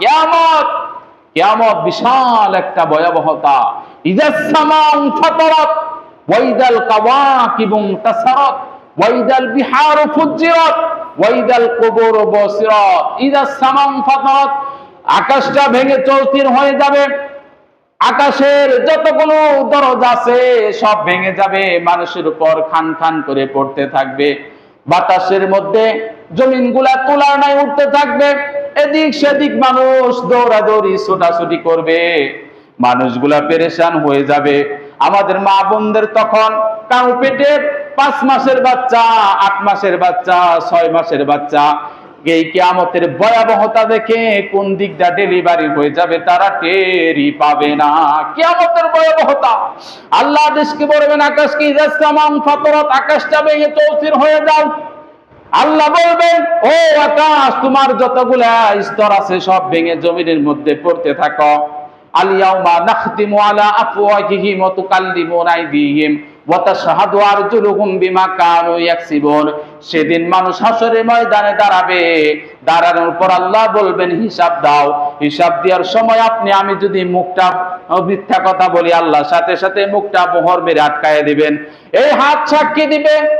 কিয়ামত কিয়ামত বিশাল একটা ভয়াবহতা। ইজাস সামাউ ফাতারাত, ওয়াইদাল কাওয়াকিবু তাসারাত ওয়াইদাল বিহারু ফুজ্জিরাত, ওয়াইদাল কুবুর বসিরাত। ইজাস সামাউ ফাতারাত, আকাশটা ভেঙে চৌচির হয়ে যাবে। আকাশের যতগুলো দরজা আছে, সব ভেঙে যাবে। মানুষের উপর খান খান করে পড়তে থাকবে। বাতাসের মধ্যে জমিনগুলা তোলার নাই উঠতে থাকবে। এদিক সেদিক মানুষ দৌড়াদৌড়ি, ছোটাছুটি করবে। মানুষগুলা পেরেশান হয়ে যাবে। আমাদের মা বোনদের তখন কারও পেটে পাঁচ মাসের বাচ্চা, আট মাসের বাচ্চা, ছয় মাসের বাচ্চা। এই কিয়ামতের ভয়াবহতা দেখে কোন দিকটা ডেলিভারি হয়ে যাবে তারা টেরই পাবে না। কিয়ামতের ভয়াবহতা। আল্লাহ দেশকে বলবেন আকাশকে আকাশটা ভেঙে চৌচির হয়ে যাও। আল্লাহ বলবেন, ও আকাশ, তোমার যতগুলা স্তর আছে সব ভেঙে জমিনের মধ্যে পড়তে থাকো। বিমা সেদিন মানুষ হাসরের ময়দানে দাঁড়াবে। দাঁড়ানোর পর আল্লাহ বলবেন, হিসাব দাও। হিসাব দেওয়ার সময় আপনি, আমি যদি মুখটা মিথ্যা কথা বলি, আল্লাহ সাথে সাথে মুখটা মোহর মেরে আটকায় দিবেন। এই হাত সাক্ষী দিবে।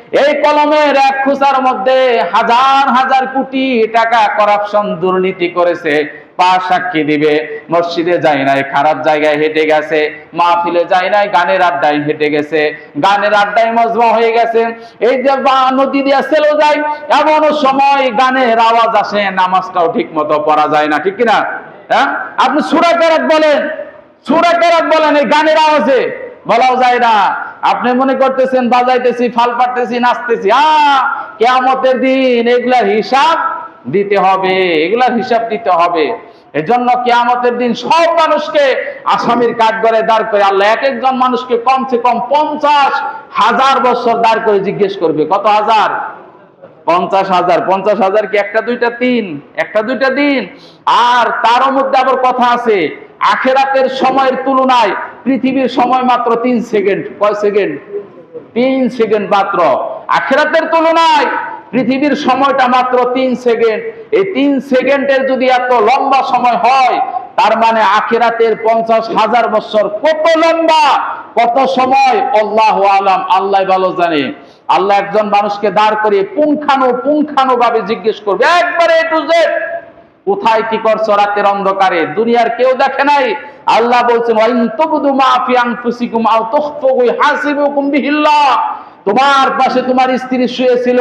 এই কলমের এক খুসার মধ্যে হাজার হাজার কোটি টাকা করাপশন দুর্নীতি করেছে, পা সাক্ষী দিবে। মসজিদে যায় নাই, খারাপ জায়গায় হেঁটে গেছে, মাহফিলে যায় নাই, গানের আড্ডায় হেঁটে গেছে, গানের আড্ডায় মজমা হয়ে গেছে। এই যে বা নদী দিয়ে সেলো যায় এমন সময় গানের আওয়াজ আসে, নামাজটাও ঠিক মতো পড়া যায় না, ঠিক কিনা? হ্যাঁ? আপনি সুরা কেরাত বলেন, সুরা কেরাত বলেন এই গানের আওয়াজে, বলাও যায় না। আপনি মনে করতেছেন, বাজাইতেছি, ফাল পাড়তেছি, নাচতেছি। আ, কেয়ামতের দিন এগুলার হিসাব দিতে হবে এগুলার হিসাব দিতে হবে। এজন্য কেয়ামতের দিন সব মানুষকে আসামির কাঠ করে দাঁড় করে আল্লাহ এক একজন মানুষকে কমসে কম পঞ্চাশ হাজার বছর দাঁড় করে জিজ্ঞেস করবে। কত হাজার? পঞ্চাশ হাজার। পঞ্চাশ হাজার কি একটা, দুইটা, তিন? একটা, দুইটা দিন আর তারও মধ্যে আবার কথা আছে, আখেরাতের সময়ের তুলনায় পৃথিবীর সময় মাত্র তিন সেকেন্ড। কয় সেকেন্ড? তিন সেকেন্ড মাত্র। আখেরাতের তুলনায় পৃথিবীর সময়টা মাত্র তিন সেকেন্ড। এই তিন সেকেন্ডের যদি এত লম্বা সময় হয়, তার মানে আখেরাতের পঞ্চাশ হাজার বছর কত লম্বা, কত সময়? আল্লাহ আলাম, আল্লাহ ভালো জানে। আল্লাহ একজন মানুষকে দাঁড় করিয়ে পুঙ্খানু পুঙ্খানু ভাবে জিজ্ঞেস করবে, একবারে কোথায় কি করছ রাতের অন্ধকারে? দুনিয়ার কেউ দেখে নাই? আল্লাহ বলছেন তোমার পাশে তোমার স্ত্রী শুয়েছিল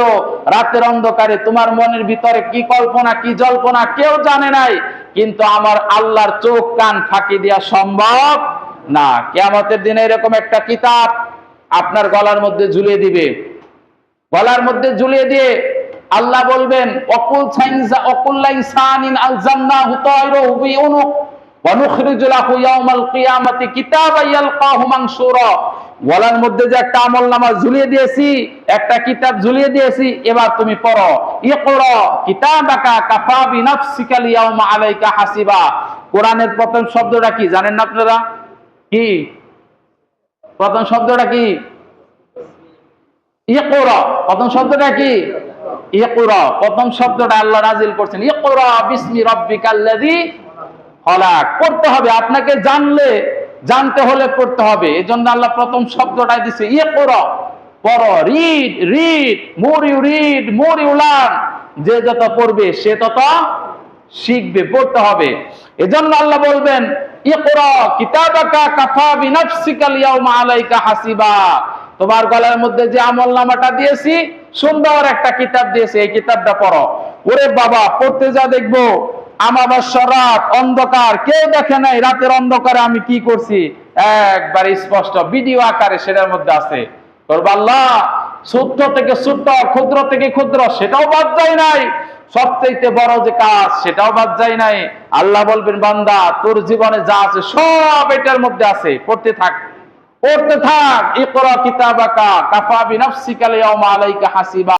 রাতের অন্ধকারে। তোমার মনের ভিতরে কি কল্পনা, কি জল্পনা কেউ জানে নাই। কিন্তু আমার আল্লাহর চোখ, কান ফাঁকি দেওয়া সম্ভব না। কিয়ামতের দিনে এরকম একটা কিতাব আপনার গলার মধ্যে ঝুলিয়ে দিবে। গলার মধ্যে ঝুলিয়ে দিয়ে আল্লাহ বলবেন, অকুল সাইনসা অকুল্লা ইনসানিন আলজান্নাহু তায়রুহু ফি উনুক ওয়া নুখরিজু লাহু ইয়াওমাল কিয়ামাতি কিতাবান ইয়ালকাহু মানশুরা গলার মধ্যে যে একটা আমলনামা ঝুলিয়ে দিয়েছি, একটা কিতাব ঝুলিয়ে দিয়েছি, এবার তুমি পড়ো। কাফা বিনাফসিকা লিয়াউমা আলাইকা হাসিবা। কোরআনের প্রথম শব্দটা কি, জানেন না আপনারা? কি? প্রথম শব্দটা কি? ইকরা। প্রথম শব্দটা কি? ইকরা। প্রথম শব্দটা আল্লাহ নাজিল করছেন। ইকরা বিসমি রাব্বিকাল্লাযী খলাক পড়তে হবে। আপনাকে জানলে, জানতে হলে পড়তে হবে। এজন্য আল্লাহ প্রথম শব্দটাই দিছে, ইকরা, পড়ো read read more you read more you learn যে যত পড়বে, সে তত শিখবে, পড়তে হবে। এজন্য আল্লাহ বলবেন তোমার গলার মধ্যে যে আমল নামাটা দিয়েছি, সুন্দর একটা কিতাব দিয়েছি, এই কিতাবটা পড়ো। ওরে বাবা, পড়তে যা দেখব। আমাবাস্য রাত অন্ধকার, কেউ দেখে নাই, রাতের অন্ধকারে আমি কি করছি? একবার স্পষ্ট ভিডিও আকারে সেটার মধ্যে আছে। আল্লাহ, সূত্র থেকে সূত্র, ক্ষুদ্র থেকে ক্ষুদ্র, সেটাও বাদ যায় নাই। সবচেয়ে বড় যে কাজ, সেটাও বাদ যায় নাই। আল্লাহ বলবেন, বান্দা, তোর জীবনে যা আছে সব এটার মধ্যে আছে, পড়তে থাক। পড়তে থাক। ইকরা কিতাবাকা, কাফা বিনাফসিকা আলাইকা হাসিবা।